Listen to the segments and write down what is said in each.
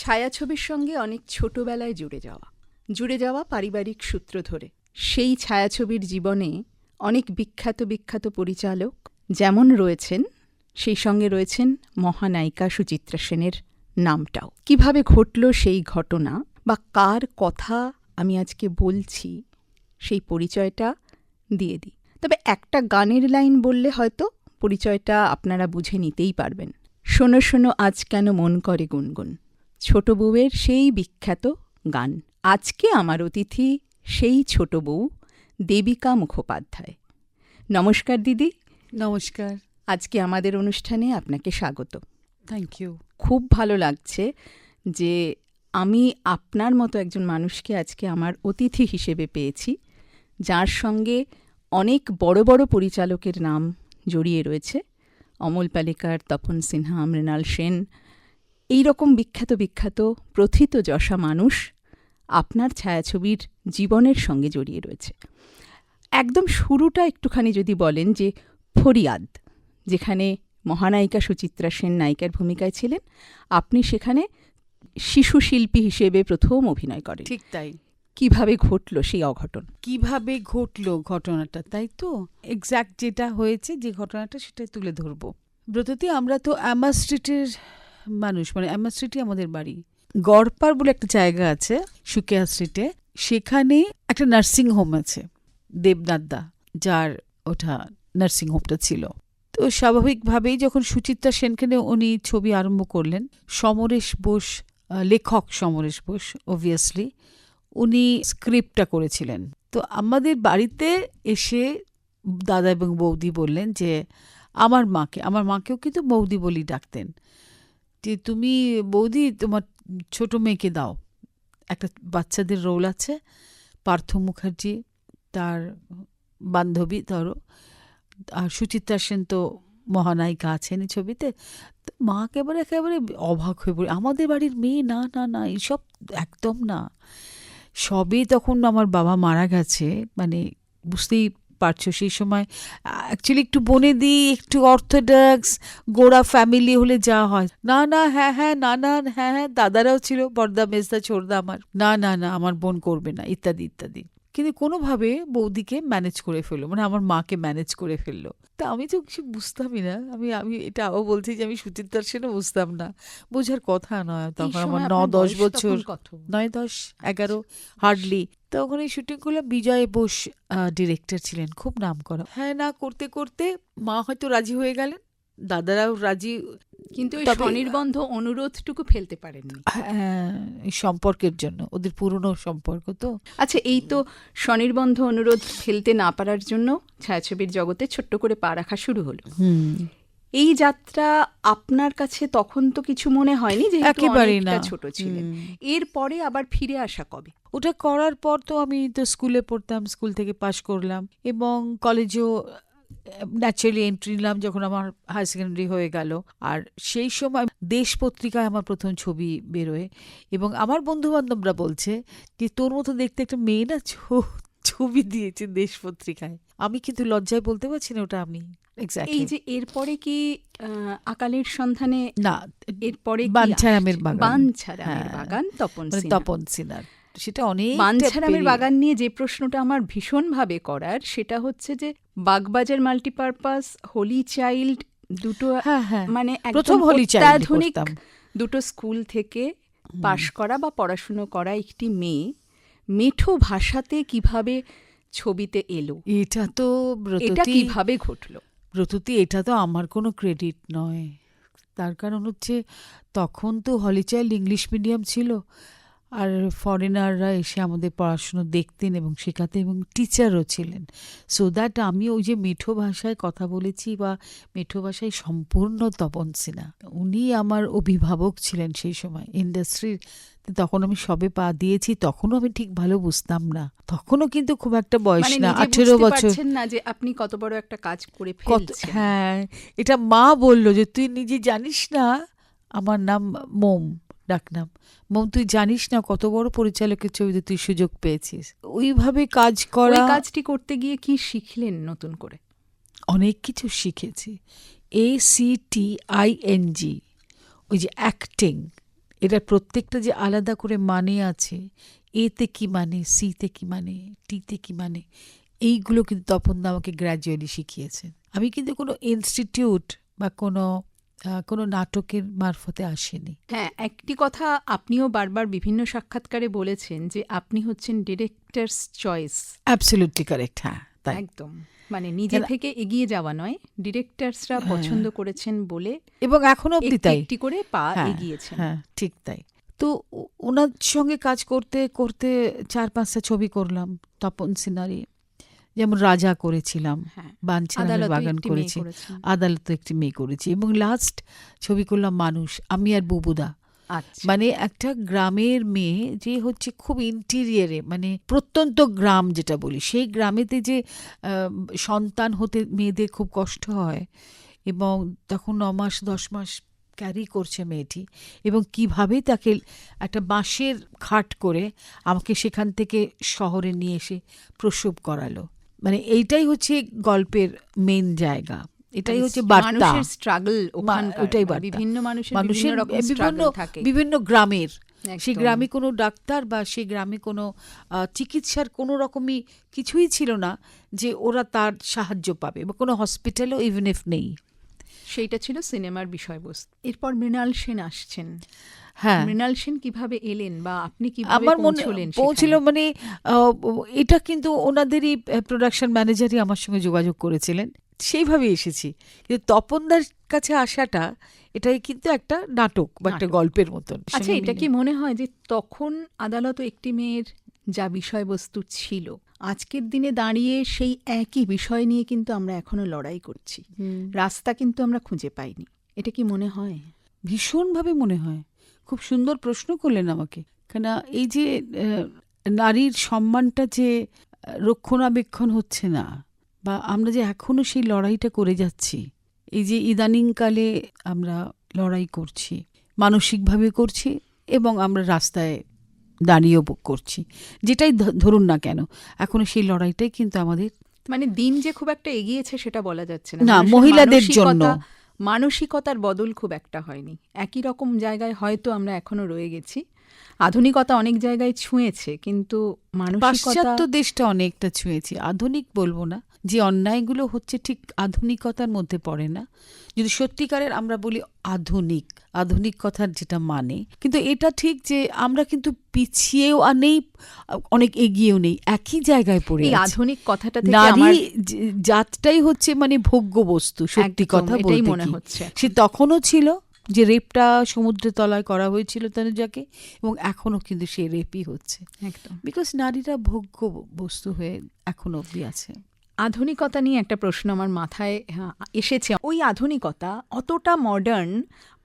ছায়াছবির সঙ্গে অনেক ছোটবেলায় জুড়ে যাওয়া জুড়ে যাওয়া পারিবারিক সূত্র ধরে। সেই ছায়াছবির জীবনে অনেক বিখ্যাত বিখ্যাত পরিচালক যেমন রয়েছেন, সেই সঙ্গে রয়েছেন মহানায়িকা সুচিত্রা সেনের নামটাও। কীভাবে ঘটল সেই ঘটনা বা কার কথা আমি আজকে বলছি, সেই পরিচয়টা দিয়ে দিই। তবে একটা গানের লাইন বললে হয়তো পরিচয়টা আপনারা বুঝে নিতেই পারবেন। শোনো শোনো, আজ কেন মন করে গুনগুন। ছোট বউয়ের সেই বিখ্যাত গান। আজকে আমার অতিথি সেই ছোট বউ দেবিকা মুখোপাধ্যায়। নমস্কার দিদি। নমস্কার। আজকে আমাদের অনুষ্ঠানে আপনাকে স্বাগত। থ্যাংক ইউ খুব ভালো লাগছে যে আমি আপনার মতো একজন মানুষকে আজকে আমার অতিথি হিসেবে পেয়েছি যার সঙ্গে অনেক বড় বড় পরিচালকের নাম জড়িয়ে রয়েছে। অমল পালিকার তপন সিনহা মৃণাল সেন এই রকম বিখ্যাত বিখ্যাত প্রথিত যশা মানুষ আপনার ছায়াছবির জীবনের সঙ্গে জড়িয়ে রয়েছে। একদম শুরুটা একটুখানি যদি বলেন যে ফরিয়াদ যেখানে মহানায়িকা সুচিত্রা সেন নায়িকার ভূমিকায় ছিলেন আপনি সেখানে শিশু শিল্পী হিসেবে প্রথম অভিনয় করেন। ঠিক তাই। কীভাবে ঘটল সেই অঘটন? কীভাবে ঘটলো ঘটনাটা তাই তো? এক্স্যাক্ট যেটা হয়েছে যে ঘটনাটা সেটাই তুলে ধরবো। ব্রততী আমরা তো অ্যামা স্ট্রিটের মানুষ মানে অ্যামা স্ট্রিটই আমাদের বাড়ি। গড়পার বলে একটা জায়গা আছে, সুকেয়া স্ট্রিটে। সেখানে একটা নার্সিং হোম আছে দেবনাথদা যার ওটা নার্সিং হোমটা ছিল। তো স্বাভাবিকভাবেই যখন সুচিত্রা সেনকে নিয়ে উনি ছবি আরম্ভ করলেন, সমরেশ বোস লেখক সমরেশ বোস অবভিয়াসলি উনি স্ক্রিপ্টটা করেছিলেন। তো আমাদের বাড়িতে এসে দাদা এবং বৌদি বললেন যে, আমার মাকে, আমার মাকেও কিন্তু বৌদি বলি ডাকতেন। যে তুমি বৌদি, তোমার ছোট মেয়েকে দাও। একটা বাচ্চাদের রোল আছে। পার্থ মুখার্জি, তার বান্ধবী, ধরো। আর সুচিত্রা সেন তো মহানায়িকা আছেন ছবিতে। মা একেবারে একেবারে অবাক হয়ে পড়ে। আমাদের বাড়ির মেয়ে, না না না এইসব একদম না। সবে তখন আমার বাবা মারা গেছে মানে বুঝতেই পারছ। সেই সময় অ্যাকচুয়ালি একটু বনে দিই একটু অর্থোডক্স গোড়া ফ্যামিলি হলে যা হয়। না না হ্যাঁ হ্যাঁ না না হ্যাঁ হ্যাঁ দাদারাও ছিল বর্দা মেজদা ছোড়দা আমার। না না না আমার বোন করবে না ইত্যাদি ইত্যাদি। কিন্তু কোনোভাবে বৌদিকে ম্যানেজ করে ফেলল মানে আমার মাকে ম্যানেজ করে ফেলল। তা আমি তো কিছু বুঝতামই না। আমি আমি এটা আবার বলছি যে আমি সুচিত্রার সেনও বুঝতাম না। বোঝার কথা নয়। তখন আমার ন দশ বছর নয় দশ এগারো হার্ডলি তখন এই শুটিংগুলো বিজয় বোস ডিরেক্টর ছিলেন খুব নাম করা। হ্যাঁ না করতে করতে মা হয়তো রাজি হয়ে গেলেন দাদারাও রাজি কিন্তু ওই স্বনির্বন্ধ অনুরোধটুকু ফেলতে পারেননি। হ্যাঁ, সম্পর্কের জন্য ওদের পুরনো সম্পর্ক তো। আচ্ছা এই তো স্বনির্বন্ধ অনুরোধ ফেলতে না পারার জন্য ছায়াছবির জগতে ছোট্ট করে পা রাখা শুরু হলো। হুম। এই যাত্রা আপনার কাছে তখন তো কিছু মনে হয়নি যে একেবারেই না। ছোট ছিলেন। এরপরে আবার ফিরে আসা কবে? ওটা করার পর তো আমি তো স্কুলে পড়তাম স্কুল থেকে পাশ করলাম এবং কলেজেও ন্যাচারালি এন্ট্রি নিলাম যখন আমার হায়ার সেকেন্ডারি হয়ে গেল। আর সেই সময় দেশ পত্রিকায় আমার প্রথম ছবি বেরোয় এবং আমার বন্ধু বান্ধবরা বলছে যে তোর মতো দেখতে একটা মেয়ে না ছবি দিয়েছে দেশ পত্রিকায়। আমি কিন্তু লজ্জায় বলতে পারছি না ওটা আমি। এই যে এরপরে কি আকালের সন্ধানে না এরপরে বাঞ্ছারামের বাগান। বাঞ্ছারামের হ্যাঁ। বাগান তপন মানে তপন সেটা অনেক বাঞ্ছারামের বাগান নিয়ে যে প্রশ্নটা আমার ভীষণভাবে করার সেটা হচ্ছে যে বাগবাজার মাল্টিপারপাস হোলি চাইল্ড দুটো হ্যাঁ হ্যাঁ। মানে প্রথম হোলি অত্যাধুনিক দুটো স্কুল থেকে পাশ করা বা পড়াশুনো করা একটি মেয়ে মেঠো ভাষাতে কীভাবে ছবিতে এলো? এটা তো এটা কীভাবে ঘটলো? ব্রততী এটা তো আমার কোনো ক্রেডিট নয়। তার কারণ হচ্ছে, তখন তো হলিচাইল্ড ইংলিশ মিডিয়াম ছিল। আর ফরেনাররা এসে আমাদের পড়াশুনো দেখতেন এবং শেখাতেন এবং টিচারও ছিলেন। সো দ্যাট আমি ওই যে মেঠো ভাষায় কথা বলেছি বা মেঠো ভাষায় সম্পূর্ণ তপন সিনহা উনি আমার অভিভাবক ছিলেন সেই সময় ইন্ডাস্ট্রির তখন আমি সবে পা দিয়েছি তখনও আমি ঠিক ভালো বুঝতাম না। তখনও কিন্তু খুব একটা বয়স মানে না আঠেরো বছর। না যে আপনি কত বড় একটা কাজ করে হ্যাঁ এটা মা বলল যে তুই নিজে জানিস না আমার নাম মোম। ডাকনাম মোম তুই জানিস না কত বড় পরিচালকের ছবিতে তুই সুযোগ পেয়েছিস? ওইভাবে কাজ করা কাজটি করতে গিয়ে কি শিখলেন নতুন করে? অনেক কিছু শিখেছি। A C T I N G. ওই যে অ্যাক্টিং এটার প্রত্যেকটা যে আলাদা করে মানে আছে এতে কি মানে সিতে কি মানে টিতে কি মানে এইগুলো কিন্তু তপনদা আমাকে গ্র্যাজুয়ালি শিখিয়েছেন। আমি কিন্তু কোনো ইনস্টিটিউট বা কোনো কোনো নাটকের মারফতে আসেনি। হ্যাঁ একটি কথা আপনিও বারবার বিভিন্ন সাক্ষাৎকারে বলেছেন যে আপনি হচ্ছেন ডিরেক্টরস চয়েস। অ্যাবসলিউটলি কারেক্ট হ্যাঁ একদম মানে নিজে থেকে এগিয়ে যাওয়া নয় ডিরেক্টরসরা হ্যাঁ। পছন্দ করেছেন বলে এবং এখনও একটি তাই। একটি করে পা হ্যাঁ, এগিয়েছেন। হ্যাঁ ঠিক তাই। তো ওনার সঙ্গে কাজ করতে করতে চার পাঁচটা ছবি করলাম তপন সিনারি। যেমন রাজা করেছিলাম হ্যাঁ বাগান করেছি। আদালতে একটি মেয়ে করেছি এবং লাস্ট ছবি করলাম মানুষ আমি আর বুবুদা। আচ্ছা। মানে একটা গ্রামের মেয়ে যে হচ্ছে খুব ইন্টিরিয়ারে মানে প্রত্যন্ত গ্রাম যেটা বলি সেই গ্রামেতে যে সন্তান হতে মেয়েদের খুব কষ্ট হয় এবং তখন ন মাস দশ মাস ক্যারি করছে মেয়েটি এবং কীভাবে তাকে একটা বাঁশের খাট করে আমাকে সেখান থেকে শহরে নিয়ে এসে প্রসব করালো। মানে এইটাই হচ্ছে গল্পের মেন জায়গা। এটাই মানে হচ্ছে বার্তা। স্ট্রাগল ওটাই মানে বার্তা। বিভিন্ন মানুষের মানুষের বিভিন্ন বিভিন্ন গ্রামের। সেই গ্রামে কোনো ডাক্তার বা সেই গ্রামে কোনো চিকিৎসার কোনো রকমই কিছুই ছিল না যে ওরা তার সাহায্য পাবে বা কোনো হসপিটালও ইভেন ইফ নেই। সেইটা ছিল সিনেমার বিষয়বস্তু। এরপর মৃণাল সেন আসছেন। হ্যাঁ। মৃণাল সেন কীভাবে এলেন বা আপনি কীভাবে আমার মনে পৌঁছিল? মানে এটা কিন্তু ওনাদেরই প্রোডাকশন ম্যানেজারই আমার সঙ্গে যোগাযোগ করেছিলেন। সেইভাবে এসেছি। কিন্তু তপনদার কাছে আসাটা এটাই কিন্তু একটা নাটক বা একটা গল্পের মতন। আচ্ছা এটা কি মনে হয় যে তখন আদালত একটি মেয়ের যা বিষয়বস্তু ছিল আজকের দিনে দাঁড়িয়ে সেই একই বিষয় নিয়ে কিন্তু আমরা এখনও লড়াই করছি। রাস্তা কিন্তু আমরা খুঁজে পাইনি। এটা কি মনে হয়? ভীষণভাবে মনে হয়। খুব সুন্দর প্রশ্ন করলেন আমাকে কেন এই যে নারীর সম্মানটা যে রক্ষণাবেক্ষণ হচ্ছে না বা আমরা যে এখনও সেই লড়াইটা করে যাচ্ছি এই যে ইদানিংকালে আমরা লড়াই করছি মানসিকভাবে করছি এবং আমরা রাস্তায় দাঁড়িয়েও করছি যেটাই ধরুন না কেন এখনও সেই লড়াইটাই কিন্তু আমাদের মানে দিন যে খুব একটা এগিয়েছে সেটা বলা যাচ্ছে না, মহিলাদের জন্য। মানসিকতার বদল খুব একটা হয়নি। একই রকম জায়গায় হয়তো আমরা এখনও রয়ে গেছি। আধুনিকতা অনেক জায়গায় ছুঁয়েছে, কিন্তু পাশ্চাত্য দেশটা অনেকটা ছুঁয়েছি। আধুনিক বলব না। যে অন্যায়গুলো হচ্ছে ঠিক আধুনিকতার মধ্যে পড়ে না। যদি সত্যিকারের আমরা বলি আধুনিক আধুনিক কথার যেটা মানে কিন্তু এটা ঠিক যে আমরা কিন্তু পিছিয়েও আর নেই অনেক এগিয়েও নেই একই জায়গায় পড়ে এই আধুনিক কথাটা নারী জাতটাই হচ্ছে মানে ভোগ্য বস্তু সত্যি কথা বলতে মনে হচ্ছে। সে তখনও ছিল যে রেপটা সমুদ্রের তলায় করা হয়েছিল তনুজাকে এবং এখনও কিন্তু সে রেপই হচ্ছে। একদম। বিকজ নারীরা ভোগ্য বস্তু হয়ে এখনও অব্দি আছে। আধুনিকতা নিয়ে একটা প্রশ্ন আমার মাথায় হ্যাঁ, এসেছে। ওই আধুনিকতা অতটা মডার্ন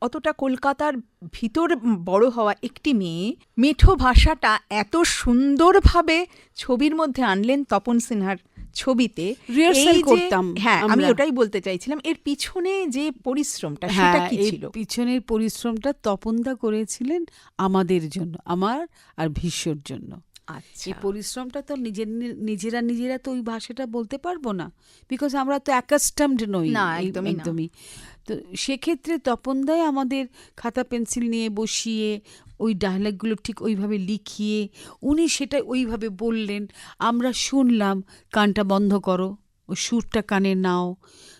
অতটা কলকাতার ভিতর বড় হওয়া একটি মেয়ে মেঠো ভাষাটা এত সুন্দরভাবে ছবির মধ্যে আনলেন তপন সিনহার ছবিতে। যে- করতাম হ্যাঁ আমি ওটাই বলতে চাইছিলাম এর পিছনে যে পরিশ্রমটা সেটা হ্যাঁ কি ছিল? পিছনের পরিশ্রমটা তপনদা করেছিলেন আমাদের জন্য আমার আর ভীষ্মর জন্য। আচ্ছা। এই পরিশ্রমটা তো নিজের নিজেরা নিজেরা তো ওই ভাষাটা বলতে পারব না। বিকজ আমরা তো অ্যাকাস্টামড নই। না, একদমই একদমই। তো সেক্ষেত্রে তপনদাই আমাদের খাতা পেন্সিল নিয়ে বসিয়ে ওই ডায়লগগুলো ঠিক ওইভাবে লিখিয়ে উনি সেটা ওইভাবে বললেন আমরা শুনলাম কানটা বন্ধ করো ও সুরটা কানে নাও।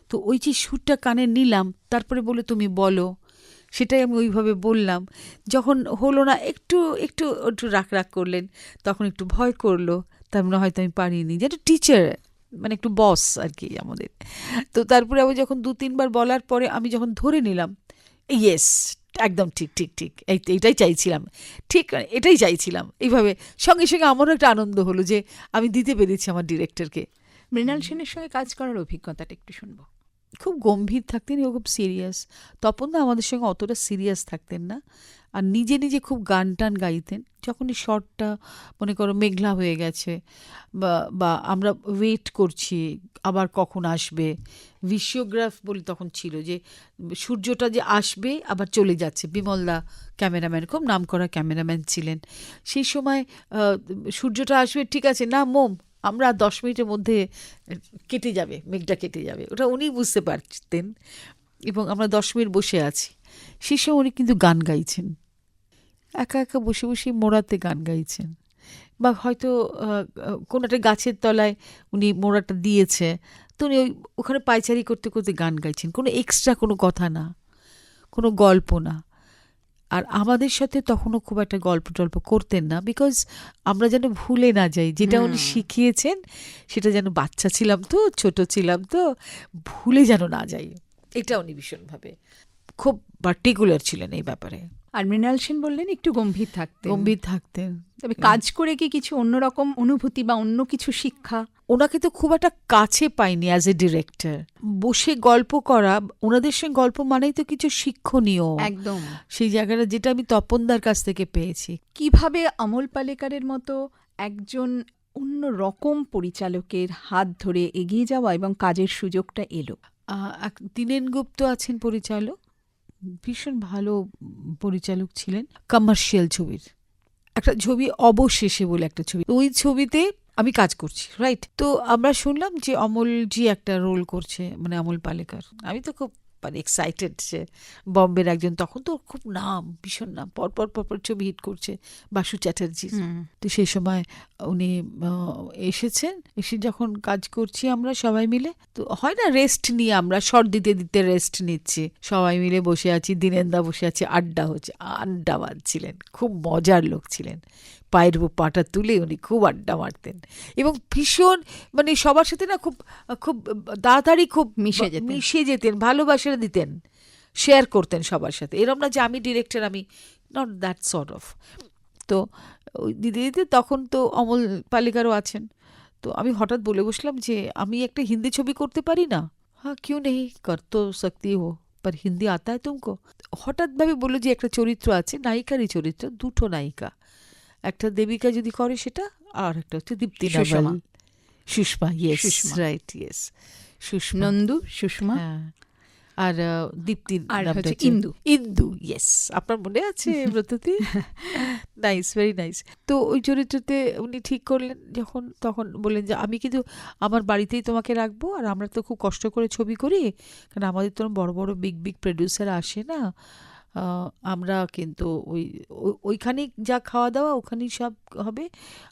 তো ওই যে সুরটা কানে নিলাম তারপরে বলে তুমি বলো। সেটাই আমি ওইভাবে বললাম। যখন হলো না, একটু একটু একটু রাগ রাগ করলেন, তখন একটু ভয় করল। তার মানে হয়তো আমি পারিনি। যেন টিচার মানে একটু বস আর কি আমাদের। তো তারপরে আবার যখন দু, তিনবার বলার পরে আমি যখন ধরে নিলাম ইয়েস একদম ঠিক ঠিক ঠিক, এই, এইটাই চাইছিলাম। ঠিক, এটাই চাইছিলাম। এইভাবে সঙ্গে সঙ্গে আমারও একটা আনন্দ হলো যে আমি দিতে পেরেছি আমার ডিরেক্টরকে মৃণাল সেনের সঙ্গে কাজ করার অভিজ্ঞতাটা একটু শুনব। খুব গম্ভীর থাকতেন এবং খুব সিরিয়াস তপন না আমাদের সঙ্গে অতটা সিরিয়াস থাকতেন না। আর নিজে নিজে খুব গান টান গাইতেন। যখনই শর্টটা মনে করো, মেঘলা হয়ে গেছে, বা বা আমরা ওয়েট করছি, আবার কখন আসবে ভিশিওগ্রাফ বলে তখন ছিল যে, সূর্যটা যে আসবে, আবার চলে যাচ্ছে। বিমলদা ক্যামেরাম্যান খুব নামকরা ক্যামেরাম্যান ছিলেন। সেই সময় সূর্যটা আসবে, ঠিক আছে, না, মোম আমরা দশ মিনিটের মধ্যে, কেটে যাবে, মেঘটা কেটে যাবে। ওটা উনি বুঝতে পারতেন। এবং আমরা দশ মিনিট বসে আছি। সেই সময় উনি কিন্তু গান গাইছেন। একা একা বসে বসে মোড়াতে গান গাইছেন। বা হয়তো কোনো একটা গাছের তলায় উনি মোড়াটা দিয়েছে। তো উনি ওই, ওখানে পায়চারি করতে করতে গান গাইছেন। কোনো এক্সট্রা কোনো কথা না। কোনো গল্প না। আর আমাদের সাথে তখনও খুব একটা গল্প টল্প করতেন না বিকজ আমরা যেন ভুলে না যাই। যেটা উনি শিখিয়েছেন সেটা যেন বাচ্চা ছিলাম তো ছোট ছিলাম তো ভুলে যেন না যাই। এটা উনি ভীষণভাবে খুব পার্টিকুলার ছিলেন এই ব্যাপারে। আর মৃণাল সেন বললেন একটু গম্ভীর থাকতে গম্ভীর থাকতেন। তবে কাজ করে কি কিছু অন্যরকম অনুভূতি বা অন্য কিছু শিক্ষা? ওনাকে তো খুব একটা কাছে পাইনি অ্যাজ এ ডিরেক্টর বসে গল্প করা ওনাদের সঙ্গে গল্প মানেই তো কিছু শিক্ষণীয়। একদম। সেই জায়গাটা যেটা আমি তপনদার কাছ থেকে পেয়েছি। কীভাবে অমল পালেকারের মতো একজন অন্য রকম পরিচালকের হাত ধরে এগিয়ে যাওয়া এবং কাজের সুযোগটা এলো? দিনেন গুপ্ত আছেন পরিচালক। ভীষণ ভালো পরিচালক ছিলেন কমার্শিয়াল ছবির। একটা ছবি অবশেষে বলে একটা ছবি। ওই ছবিতে আমি কাজ করছি রাইট তো আমরা শুনলাম যে অমলজি একটা রোল করছে মানে অমল পালেকার। আমি তো খুব মানে এক্সাইটেড যে বম্বের একজন তখন তো খুব নাম ভীষণ নাম। পরপর পরপর ছবি হিট করছে বাসু চ্যাটার্জি। তো সেই সময় উনি এসেছেন। এসে যখন কাজ করছি আমরা সবাই মিলে তো হয় না রেস্ট নিয়ে আমরা শর্ট দিতে দিতে রেস্ট নিচ্ছি। সবাই মিলে বসে আছি দিনেন্দা বসে আছে আড্ডা হচ্ছে আড্ডা মারছিলেন। খুব মজার লোক ছিলেন। পায়ের উপর পাটা তুলে উনি খুব আড্ডা মারতেন। এবং ভীষণ মানে সবার সাথে না খুব খুব তাড়াতাড়ি খুব মিশে যেতেন। মিশে যেতেন ভালোবাসা দিতেন শেয়ার করতেন সবার সাথে। এরম না যে আমি ডিরেক্টর আমি নট দ্যাট সর্ট অফ তো ওই দিদি দিদি তখন তো অমল পালিকারও আছেন। তো আমি হঠাৎ বলে বসলাম যে আমি একটা হিন্দি ছবি করতে পারি না? হ্যাঁ কেউ নেই কর তো শক্তি হো পর হিন্দি আতা হয় তুমকো। হঠাৎ ভাবে বলল যে একটা চরিত্র আছে নায়িকারই চরিত্র দুটো নায়িকা। একটা দেবিকা যদি করে সেটা আর একটা হচ্ছে Dipti Sushma. Sushma yes right yes Sushma. Nandu Sushma? হ্যাঁ। আর দীপ্তি আর হচ্ছে ইন্দু। ইন্দু ইয়েস আপনার মনে আছে ব্রততি নাইস ভেরি নাইস তো ওই চরিত্রতে উনি ঠিক করলেন যখন তখন বললেন যে আমি কিন্তু আমার বাড়িতেই তোমাকে রাখব আর আমরা তো খুব কষ্ট করে ছবি করি। কারণ আমাদের তো বড় বড় বিগ বিগ প্রডিউসার আসে না। আমরা কিন্তু ওই ওইখানে যা খাওয়া দাওয়া ওখানেই সব হবে।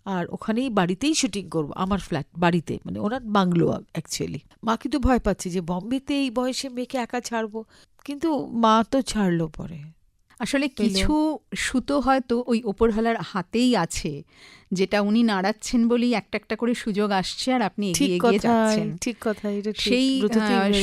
আর ওখানেই বাড়িতেই শুটিং করব, আমার ফ্ল্যাট বাড়িতে মানে ওনার বাংলো অ্যাকচুয়ালি মা কিন্তু ভয় পাচ্ছে যে বম্বেতে এই বয়সে মেয়েকে একা ছাড়বো। কিন্তু মা তো ছাড়লো পরে। আসলে কিছু সুতো হয়তো ওই ওপরহালার হাতেই আছে যেটা উনি নাড়াচ্ছেন বলেই একটা একটা করে সুযোগ আসছে আর আপনি ঠিক এগিয়ে কথা যাচ্ছেন। ঠিক কথা সেই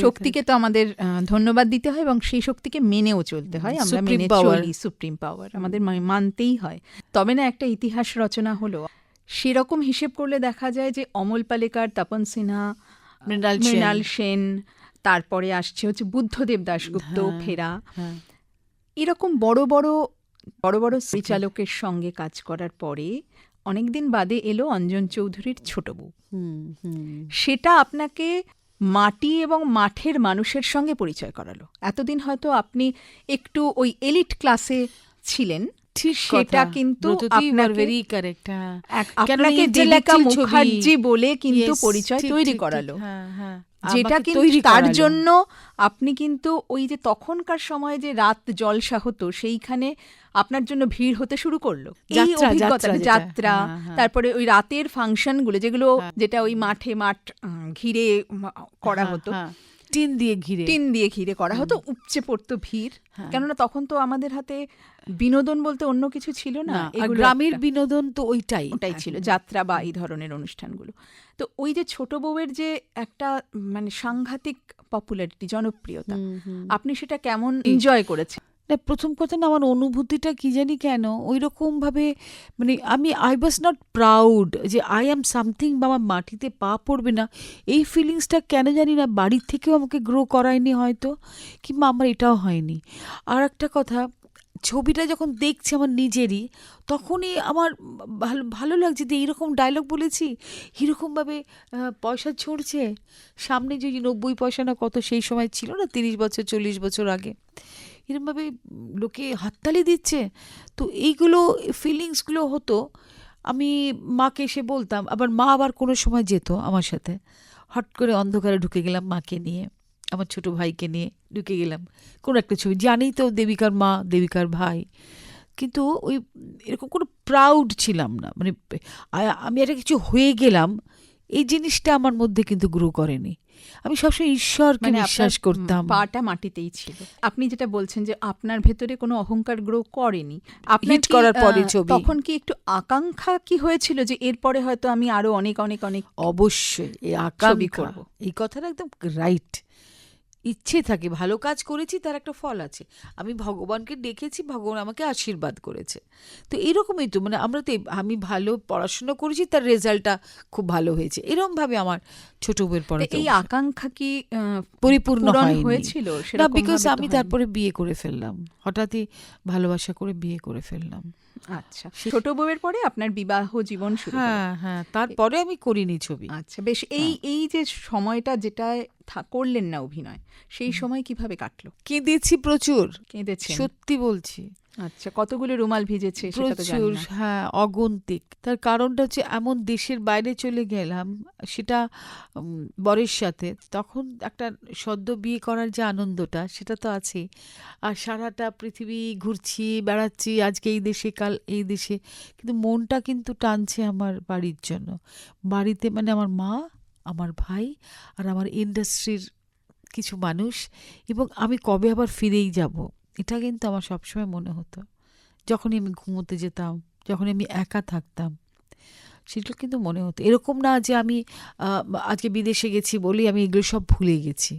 শক্তিকে তো আমাদের ধন্যবাদ দিতে হয় এবং সেই শক্তিকে মেনেও চলতে হয় আমরা মেনে চলি সুপ্রিম পাওয়ার আমাদের মানতেই হয়। তবে না একটা ইতিহাস রচনা হলো সেরকম হিসেব করলে দেখা যায় যে অমল পালেকার তপন সিনহা মৃণাল সেন। তারপরে আসছে হচ্ছে বুদ্ধদেব দাশগুপ্ত হ্যাঁ, ফেরা। হ্যাঁ। এরকম বড় বড় বড় বড় পরিচালকের সঙ্গে কাজ করার পরে অনেকদিন বাদে এলো অঞ্জন চৌধুরীর ছোট বউ। সেটা আপনাকে মাটি এবং মাঠের মানুষের সঙ্গে পরিচয় করালো এতদিন হয়তো আপনি একটু ওই এলিট ক্লাসে ছিলেন ঠিক সেটা কিন্তু are আপনাকে- হ্যাঁ। আপনাকে দেবিকা মুখার্জি বলে কিন্তু পরিচয় তৈরি। করালো হ্যাঁ, হ্যাঁ। যেটা কিন্তু তার জন্য আপনি কিন্তু ওই যে তখনকার সময়ে যে রাত জলসা হতো সেইখানে আপনার জন্য ভিড় হতে শুরু করল এই যাত্রা, অভিজ্ঞতা যাত্রা। তারপরে ওই রাতের ফাংশনগুলো যেগুলো। যেটা ওই মাঠে মাঠ ঘিরে করা হতো। টিন দিয়ে ঘিরে। টিন দিয়ে ঘিরে করা হতো উপচে পড়তো ভিড়। হ্যাঁ। কেননা তখন তো আমাদের হাতে বিনোদন বলতে অন্য কিছু ছিল না গ্রামের বিনোদন তো ওইটাই ওটাই ছিল যাত্রা বা এই ধরনের অনুষ্ঠানগুলো। তো ওই যে ছোট বউয়ের যে একটা মানে সাংঘাতিক পপুলারিটি জনপ্রিয়তা। আপনি সেটা কেমন এনজয় করেছেন? না, প্রথম কথা না, আমার অনুভূতিটা কি জানি কেন ওই রকমভাবে মানে আমি আই ওয়াজ নট প্রাউড যে আই অ্যাম সামথিং বা আমার মাটিতে পা পড়বে না, এই ফিলিংসটা কেন জানি না, বাড়ির থেকেও আমাকে গ্রো করায়নি হয়তো, কিংবা আমার এটাও হয়নি। আর একটা কথা, ছবিটা যখন দেখছি আমার নিজেরই, তখনই আমার ভালো ভালো লাগছে যে এইরকম ডায়লগ বলেছি এরকমভাবে পয়সা ছড়ছে সামনে যে নব্বই পয়সা না কত সেই সময় ছিল না, তিরিশ বছর, চল্লিশ বছর আগে। এরমভাবে লোকে হাততালি দিচ্ছে। তো এইগুলো ফিলিংসগুলো হতো, আমি মাকে এসে বলতাম, আবার মা আবার কোনো সময় যেত আমার সাথে। হট করে অন্ধকারে ঢুকে গেলাম মাকে নিয়ে, আমার ছোট ভাইকে নিয়ে ঢুকে গেলাম। কোনো একটা ছবি জানেই তো দেবিকার মা, দেবিকার ভাই। কিন্তু ওই এরকম কোনো প্রাউড ছিলাম না। মানে আমি একটা কিছু হয়ে গেলাম এই জিনিসটা আমার মধ্যে কিন্তু গ্রো করেনি। আমি সবসময় ঈশ্বরকে মানে বিশ্বাস করতাম। পাটা মাটিতেই ছিল। আপনি যেটা বলছেন যে আপনার ভেতরে কোনো অহংকার গ্রো করেনি আপনি করার পরে ছবি। তখন কি একটু আকাঙ্ক্ষা কি হয়েছিল যে এরপরে হয়তো আমি আরও অনেক অনেক অনেক অবশ্যই এই আকাঙ্ক্ষা। করব। এই কথাটা একদম রাইট ইচ্ছে থাকে ভালো কাজ করেছি তার একটা ফল আছে। আমি ভগবানকে ডেকেছি ভগবান আমাকে আশীর্বাদ করেছে। তো এরকমই তো মানে আমরা তো আমি ভালো পড়াশোনা করেছি তার রেজাল্টটা খুব ভালো হয়েছে। এরকম ভাবে আমার ছোট বউয়ের তো পড়াতে এই আকাঙ্ক্ষা কি পরিপূর্ণ হয়েছিল? না বিকজ আমি তারপরে বিয়ে করে ফেললাম। হঠাৎই ভালোবাসা করে বিয়ে করে ফেললাম। আচ্ছা। ছোট বউয়ের পরে আপনার বিবাহ জীবন শুরু হ্যাঁ হ্যাঁ তারপরে আমি করিনি ছবি। আচ্ছা বেশ এই এই যে সময়টা যেটা করলেন না অভিনয় সেই সময় কীভাবে কাটলো? কেঁদেছি প্রচুর। কেঁদেছি সত্যি বলছি। আচ্ছা কতগুলো রুমাল ভিজেছে প্রচুর হ্যাঁ অগন্তিক। তার কারণটা হচ্ছে এমন দেশের বাইরে চলে গেলাম, সেটা বরের সাথে, তখন একটা সদ্য বিয়ে করার যে আনন্দটা, সেটা তো আছেই। আর সারাটা পৃথিবী ঘুরছি, বেড়াচ্ছি, আজকে এই দেশে, কাল এই দেশে, কিন্তু মনটা কিন্তু টানছে আমার বাড়ির জন্য। বাড়িতে মানে আমার মা, আমার ভাই আর আমার ইন্ডাস্ট্রির কিছু মানুষ, এবং আমি কবে আবার ফিরেই যাব? এটা কিন্তু আমার সবসময় মনে হতো। যখনই আমি ঘুমোতে যেতাম যখনই আমি একা থাকতাম সেগুলো কিন্তু মনে হতো। এরকম না যে আমি আজকে বিদেশে গেছি বলেই আমি এগুলো সব ভুলে গেছি।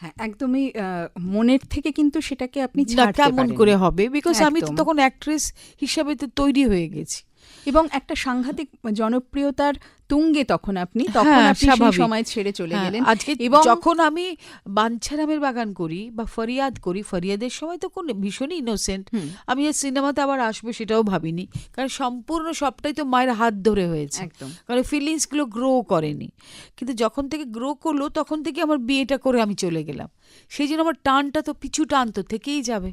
হ্যাঁ একদমই মনের থেকে কিন্তু সেটাকে আপনি কেমন করে হবে? বিকজ আমি তো তখন অ্যাক্ট্রেস হিসাবে তো তৈরি হয়ে গেছি। এবং একটা সাংঘাতিক জনপ্রিয়তার তুঙ্গে তখন আপনি তখন হ্যাঁ, আপনি সেই সময় ছেড়ে চলে হ্যাঁ, গেলেন আজকে এবং যখন আমি বাঞ্ছারামের বাগান করি বা ফরিয়াদ করি ফরিয়াদের সময় তো কোন ভীষণই ইনোসেন্ট আমি যে সিনেমাতে আবার আসব সেটাও ভাবিনি। কারণ সম্পূর্ণ সবটাই তো মায়ের হাত ধরে হয়েছে। একদম। কারণ ফিলিংসগুলো গ্রো করেনি। কিন্তু যখন থেকে গ্রো করল তখন থেকে আমার বিয়েটা করে আমি চলে গেলাম। সেই জন্য আমার টানটা তো পিছু টান তো থেকেই যাবে।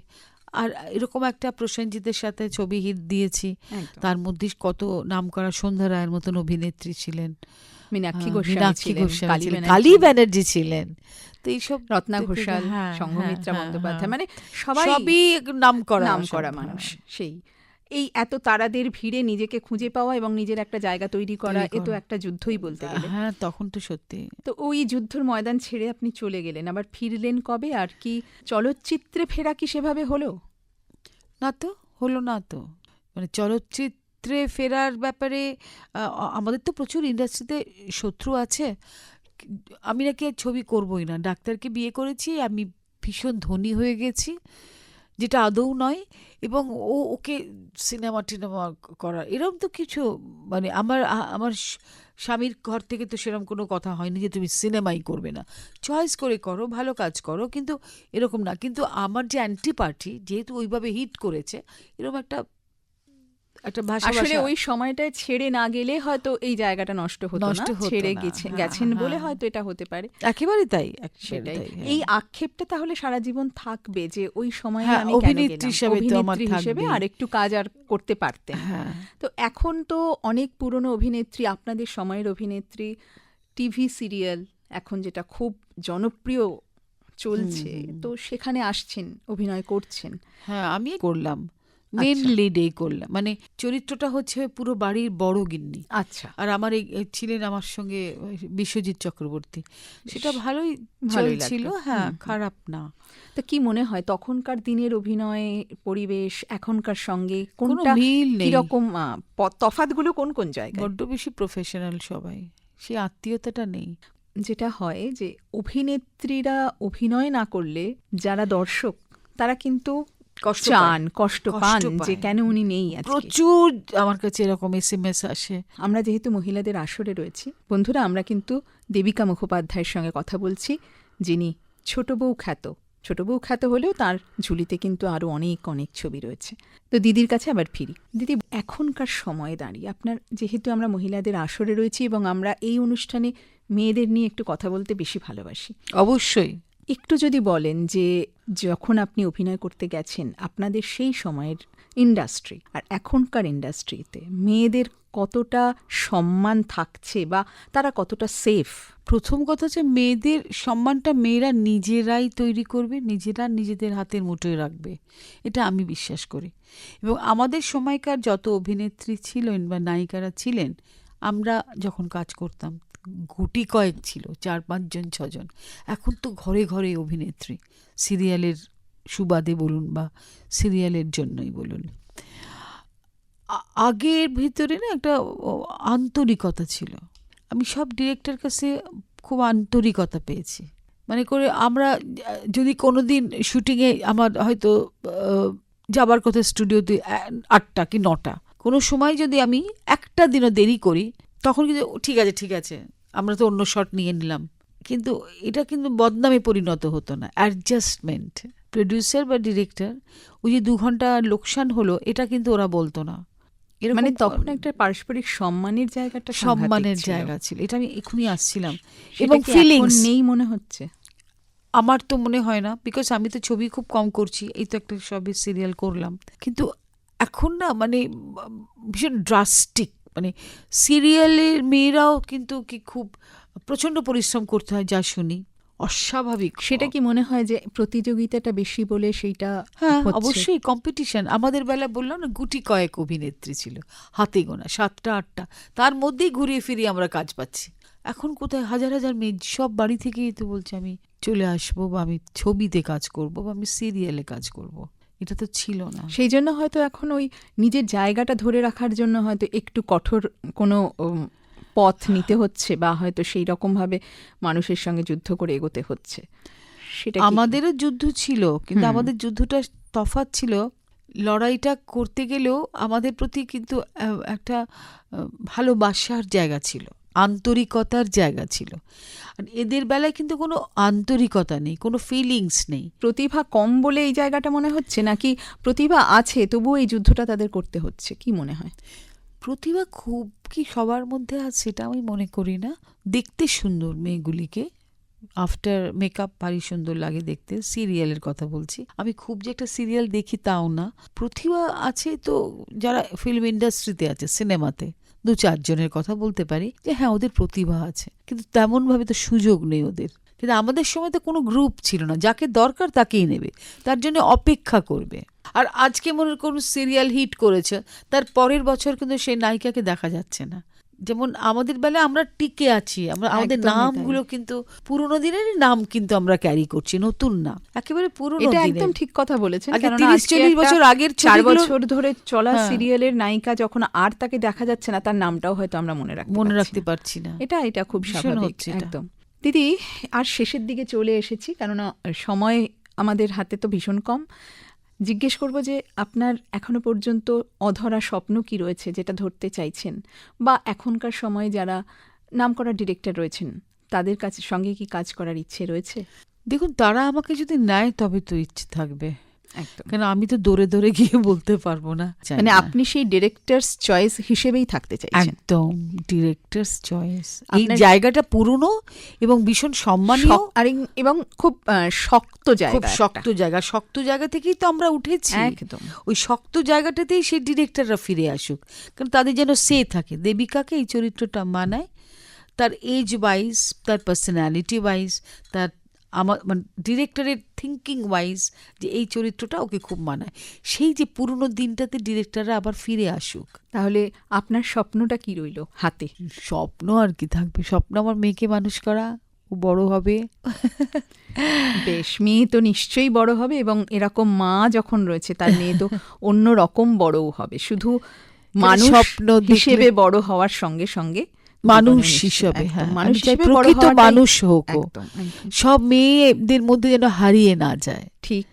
আর এরকম একটা প্রসেনজিতের সাথে ছবি হিট দিয়েছি। তার মধ্যে কত নাম করা সন্ধ্যা রায়ের মতন অভিনেত্রী ছিলেন। মীনাক্ষী গোস্বামী কালী ব্যানার্জি, ছিলেন। তো এইসব রত্না ঘোষাল হ্যাঁ, সংঘমিত্রা হ্যাঁ, বন্দ্যোপাধ্যায় হ্যাঁ। মানে সবাই সবই নাম করা নাম করা মানুষ সেই। এই এত তারাদের ভিড়ে নিজেকে খুঁজে পাওয়া এবং নিজের একটা জায়গা তৈরি করা এ তো একটা যুদ্ধই বলতে গেলে। হ্যাঁ তখন তো সত্যি। তো ওই যুদ্ধর ময়দান ছেড়ে আপনি চলে গেলেন। আবার ফিরলেন কবে? আর কি চলচ্চিত্রে ফেরা কি সেভাবে হলো? না তো হলো না তো। মানে চলচ্চিত্রে ফেরার ব্যাপারে আমাদের তো প্রচুর ইন্ডাস্ট্রিতে শত্রু আছে। আমি নাকি আর ছবি করবই না। ডাক্তারকে বিয়ে করেছি আমি ভীষণ ধনী হয়ে গেছি। যেটা আদৌ নয় এবং ও ওকে সিনেমা টিনেমা করার এরকম তো কিছু মানে আমার আমার স্বামীর ঘর থেকে তো সেরকম কোনো কথা হয়নি যে তুমি সিনেমাই করবে না। চয়েস করে করো, ভালো কাজ করো, কিন্তু এরকম না। কিন্তু আমার যে অ্যান্টি পার্টি যেহেতু ওইভাবে হিট করেছে এরকম একটা একটা ভাষা আসলে ওই সময়টায় ছেড়ে না গেলে হয়তো এই জায়গাটা নষ্ট হতো না ছেড়ে গেছে হ্যাঁ, গেছেন বলে হ্যাঁ। হয়তো এটা হতে পারে। একেবারে তাই সেটাই। হ্যাঁ। এই আক্ষেপটা তাহলে সারা জীবন থাকবে যে ওই সময় আমি অভিনেত্রী হিসেবে অভিনেত্রী হিসেবে আর একটু কাজ আর করতে পারতেন। তো এখন তো অনেক পুরনো অভিনেত্রী আপনাদের সময়ের অভিনেত্রী টিভি সিরিয়াল এখন যেটা খুব জনপ্রিয় চলছে। তো সেখানে আসছেন অভিনয় করছেন। হ্যাঁ আমি করলাম। মেন আচ্ছা। লিডেই করলাম। মানে চরিত্রটা হচ্ছে পুরো বাড়ির বড় গিন্নি। আচ্ছা। আর আমার ছিলেন আমার সঙ্গে বিশ্বজিৎ চক্রবর্তী। সেটা ভালোই ভালোই ছিল হ্যাঁ। খারাপ না। তো কি মনে হয় তখনকার দিনের অভিনয় পরিবেশ এখনকার সঙ্গে কোনো কোনটা মিল নেই। তফাৎগুলো কোন কোন জায়গায়? বড্ড বেশি প্রফেশনাল সবাই। সেই আত্মীয়তাটা নেই। যেটা হয় যে অভিনেত্রীরা অভিনয় না করলে যারা দর্শক তারা কিন্তু কষ্ট চান কষ্ট পান যে কেন উনি নেই প্রচুর আমার কাছে এরকম এস এম এস আসে। আমরা যেহেতু মহিলাদের আসরে রয়েছি বন্ধুরা আমরা কিন্তু দেবিকা মুখোপাধ্যায়ের সঙ্গে কথা বলছি যিনি ছোট বউ খ্যাত। ছোট বউ খ্যাত হলেও তার ঝুলিতে কিন্তু আরও অনেক অনেক ছবি রয়েছে। তো দিদির কাছে আবার ফিরি। দিদি এখনকার সময়ে দাঁড়িয়ে আপনার যেহেতু আমরা মহিলাদের আসরে রয়েছি এবং আমরা এই অনুষ্ঠানে মেয়েদের নিয়ে একটু কথা বলতে বেশি ভালোবাসি। অবশ্যই। একটু যদি বলেন যে যখন আপনি অভিনয় করতে গেছেন, আপনাদের সেই সময়ের ইন্ডাস্ট্রি আর এখনকার ইন্ডাস্ট্রিতে মেয়েদের কতটা সম্মান থাকছে বা তারা কতটা সেফ প্রথম কথা হচ্ছে মেয়েদের সম্মানটা মেয়েরা নিজেরাই তৈরি করবে, নিজেরা নিজেদের হাতের মুঠোয় রাখবে। এটা আমি বিশ্বাস করি। এবং আমাদের সময়কার যত অভিনেত্রী ছিলেন বা নায়িকারা ছিলেন, আমরা যখন কাজ করতাম গুটি কয়েক ছিল, চার পাঁচজন, ছজন। এখন তো ঘরে ঘরে অভিনেত্রী। সিরিয়ালের সুবাদে বলুন বা সিরিয়ালের জন্যই বলুন। আগের ভিতরে না একটা আন্তরিকতা ছিল। আমি সব ডিরেক্টর কাছে খুব আন্তরিকতা পেয়েছি। মানে করে আমরা, যদি কোনো দিন শুটিংয়ে আমার হয়তো যাবার কথা স্টুডিওতে আটটা কি নটা। কোনো সময় যদি আমি একটা দিনও দেরি করি তখন কিন্তু ঠিক আছে ঠিক আছে আমরা তো অন্য শট নিয়ে নিলাম। কিন্তু এটা কিন্তু বদনামে পরিণত হতো না। অ্যাডজাস্টমেন্ট প্রডিউসার বা ডিরেক্টর ওই যে দু ঘণ্টা লোকসান হলো এটা কিন্তু ওরা বলতো না। মানে তখন একটা পারস্পরিক সম্মানের জায়গাটা সম্মানের জায়গা ছিল। এটা আমি এখনই আসছিলাম। এবং ফিলিংস নেই মনে হচ্ছে? আমার তো মনে হয় না বিকজ আমি তো ছবি খুব কম করছি এই তো একটা সবে সিরিয়াল করলাম। কিন্তু এখন না মানে ভীষণ ড্রাস্টিক মানে সিরিয়ালের মেয়েরাও কিন্তু কি খুব প্রচণ্ড পরিশ্রম করতে হয় যা শুনি। অস্বাভাবিক। সেটা কি মনে হয় যে প্রতিযোগিতাটা বেশি বলে সেইটা হ্যাঁ অবশ্যই কম্পিটিশন আমাদের বেলা বললাম না গুটি কয়েক অভিনেত্রী ছিল হাতে গোনা সাতটা আটটা। তার মধ্যেই ঘুরিয়ে ফিরিয়ে আমরা কাজ পাচ্ছি। এখন কোথায় হাজার হাজার মেয়ে সব বাড়ি থেকেই তো বলছে আমি চলে আসব বা আমি ছবিতে কাজ করব বা আমি সিরিয়ালে কাজ করব। এটা তো ছিল না। সেই জন্য হয়তো এখন ওই নিজের জায়গাটা ধরে রাখার জন্য হয়তো একটু কঠোর কোনো পথ নিতে হচ্ছে বা হয়তো সেই রকমভাবে মানুষের সঙ্গে যুদ্ধ করে এগোতে হচ্ছে। সেটা আমাদেরও যুদ্ধ ছিল কিন্তু আমাদের যুদ্ধটা তফাৎ ছিল। লড়াইটা করতে গেলেও আমাদের প্রতি কিন্তু একটা ভালোবাসার জায়গা ছিল। আন্তরিকতার জায়গা ছিল। আর এদের বেলায় কিন্তু কোনো আন্তরিকতা নেই কোনো ফিলিংস নেই। প্রতিভা কম বলে এই জায়গাটা মনে হচ্ছে নাকি প্রতিভা আছে তবুও এই যুদ্ধটা তাদের করতে হচ্ছে? কি মনে হয়? প্রতিভা খুব কি সবার মধ্যে আছে সেটা আমি মনে করি না। দেখতে সুন্দর মেয়েগুলিকে। আফটার মেকআপ ভারী সুন্দর লাগে দেখতে সিরিয়ালের কথা বলছি। আমি খুব যে একটা সিরিয়াল দেখি তাও না। প্রতিভা আছে তো যারা ফিল্ম ইন্ডাস্ট্রিতে আছে সিনেমাতে দু চারজনের কথা বলতে পারি যে হ্যাঁ ওদের প্রতিভা আছে। কিন্তু তেমনভাবে তো সুযোগ নেই ওদের। কিন্তু আমাদের সময় তো কোনো গ্রুপ ছিল না। যাকে দরকার তাকেই নেবে। তার জন্য অপেক্ষা করবে। আর আজকে মনে করুন সিরিয়াল হিট করেছে। তার পরের বছর কিন্তু সেই নায়িকাকে দেখা যাচ্ছে না। যেমন আমাদের বেলায় আমরা টিকে আছি আমরা আমাদের। নামগুলো কিন্তু পুরোনো দিনেরই নাম কিন্তু আমরা ক্যারি করছি নতুন না। একেবারে পুরোনো এটা একদম ঠিক কথা বলেছেন আগে কেননা তিরিশ আজকে চল্লিশ একটা বছর আগের চার বছর ধরে চলা হ্যাঁ। সিরিয়ালের নায়িকা যখন আর তাকে দেখা যাচ্ছে না তার নামটাও হয়তো আমরা মনে রাখতে মনে রাখতে পারছি না। এটা এটা খুব ভীষণ স্বাভাবিক হচ্ছে একদম। দিদি আর শেষের দিকে চলে এসেছি কেননা সময় আমাদের হাতে তো ভীষণ কম। জিজ্ঞেস করব যে আপনার এখনও পর্যন্ত অধরা স্বপ্ন কি রয়েছে যেটা ধরতে চাইছেন? বা এখনকার সময়ে যারা নাম করা ডিরেক্টর রয়েছেন, তাদের কাছে সঙ্গে কি কাজ করার ইচ্ছে রয়েছে? দেখুন, তারা আমাকে যদি নেয় তবে তো ইচ্ছে থাকবে। কেন আমি তো দৌড়ে দৌড়ে গিয়ে বলতে পারব না। মানে আপনি সেই ডিরেক্টরস চয়েস হিসেবেই থাকতে চাইছেন। একদম ডিরেক্টরস চয়েস এই জায়গাটা পুরনো এবং ভীষণ সম্মানীয়। আর এবং খুব শক্ত জায়গা খুব শক্ত জায়গা। শক্ত জায়গা থেকেই তো আমরা উঠেছি। একদম। ওই শক্ত জায়গাটাতেই সেই ডিরেক্টররা ফিরে আসুক। কারণ তাদের যেন সে থাকে। দেবিকাকে এই চরিত্রটা মানায়। তার এজ ওয়াইজ তার পার্সোনালিটি ওয়াইজ তার আমার মানে ডিরেক্টরের থিঙ্কিং ওয়াইজ যে এই চরিত্রটা ওকে খুব মানায়। সেই যে পুরনো দিনটাতে ডিরেক্টররা আবার ফিরে আসুক। তাহলে আপনার স্বপ্নটা কি রইল হাতে? স্বপ্ন আর কি থাকবে? স্বপ্ন আমার মেয়েকে মানুষ করা ও বড় হবে। বেশ মেয়ে তো নিশ্চয়ই বড় হবে এবং এরকম মা যখন রয়েছে তার মেয়ে তো অন্য রকম বড়ও হবে। শুধু মানুষ স্বপ্ন হিসেবে বড় হওয়ার সঙ্গে সঙ্গে মানুষ হিসাবে হ্যাঁ প্রকৃত মানুষ হোক। সব মেয়েদের মধ্যে যেন হারিয়ে না যায়। ঠিক।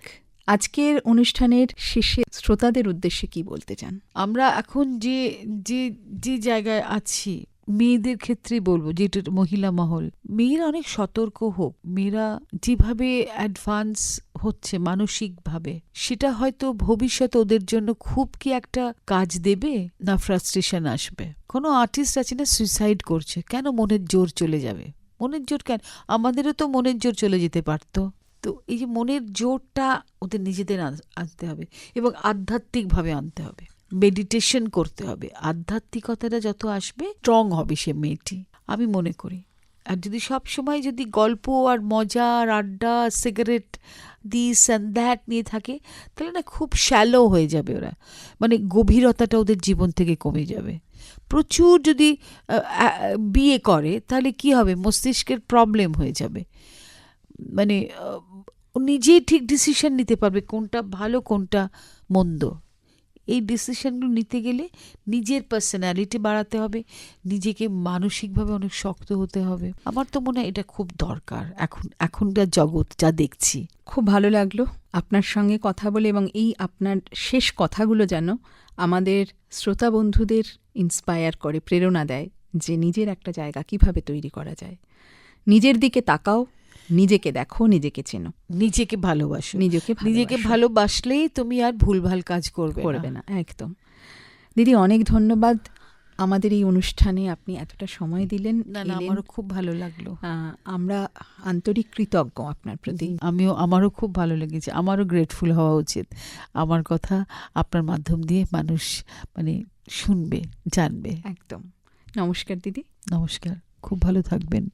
আজকের অনুষ্ঠানের শেষে শ্রোতাদের উদ্দেশ্যে কি বলতে চান? আমরা এখন যে যে যে জায়গায় আছি মেয়েদের ক্ষেত্রে বলব, যেটা মহিলা মহল, মেয়েরা অনেক সতর্ক হোক। মেয়েরা যেভাবে অ্যাডভান্স হচ্ছে মানসিকভাবে, সেটা হয়তো ভবিষ্যতে ওদের জন্য খুব কি একটা কাজ দেবে না ফ্রাস্ট্রেশন আসবে? কোনো আর্টিস্ট আছে না সুইসাইড করছে, কেন মনের জোর চলে যাবে? মনের জোর কেন? আমাদেরও তো মনের জোর চলে যেতে পারতো। তো এই যে মনের জোরটা ওদের নিজেদের আনতে হবে এবং আধ্যাত্মিকভাবে আনতে হবে। মেডিটেশন করতে হবে। আধ্যাত্মিকতাটা যত আসবে স্ট্রং হবে সে মেয়েটি, আমি মনে করি। আর যদি সব সময় যদি গল্প আর মজা আর আড্ডা সিগারেট দিস অ্যান্ড দ্যাট নিয়ে থাকে, তাহলে না খুব শ্যালো হয়ে যাবে ওরা। মানে গভীরতাটা ওদের জীবন থেকে কমে যাবে। প্রচুর যদি বিয়ে করে, তাহলে কি হবে? মস্তিষ্কের প্রবলেম হয়ে যাবে। মানে নিজেই ঠিক ডিসিশন নিতে পারবে কোনটা ভালো, কোনটা মন্দ। এই ডিসিশনগুলো নিতে গেলে নিজের পার্সোনালিটি বাড়াতে হবে, নিজেকে মানসিকভাবে অনেক শক্ত হতে হবে। আমার তো মনে হয় এটা খুব দরকার এখন, এখনকার জগৎ যা দেখছি। খুব ভালো লাগল আপনার সঙ্গে কথা বলে এবং এই আপনার শেষ কথাগুলো যেন আমাদের শ্রোতা বন্ধুদের ইন্সপায়ার করে, প্রেরণা দেয় যে নিজের একটা জায়গা কীভাবে তৈরি করা যায়। নিজের দিকে তাকাও নিজেকে দেখো নিজেকে চেনো। নিজেকে ভালোবাসো। নিজেকে নিজেকে ভালোবাসো। ভালোবাসলেই তুমি আর ভুলভাল কাজ করবে করবে না। একদম। দিদি অনেক ধন্যবাদ। আমাদের এই অনুষ্ঠানে আপনি এতটা সময় দিলেন না না আমারও খুব ভালো লাগল। আমরা আন্তরিক কৃতজ্ঞ আপনার প্রতি। আমিও আমারও খুব ভালো লেগেছে। আমারও গ্রেটফুল হওয়া উচিত। আমার কথা আপনার মাধ্যম দিয়ে মানুষ মানে শুনবে জানবে। একদম। নমস্কার দিদি। নমস্কার। খুব ভালো থাকবেন।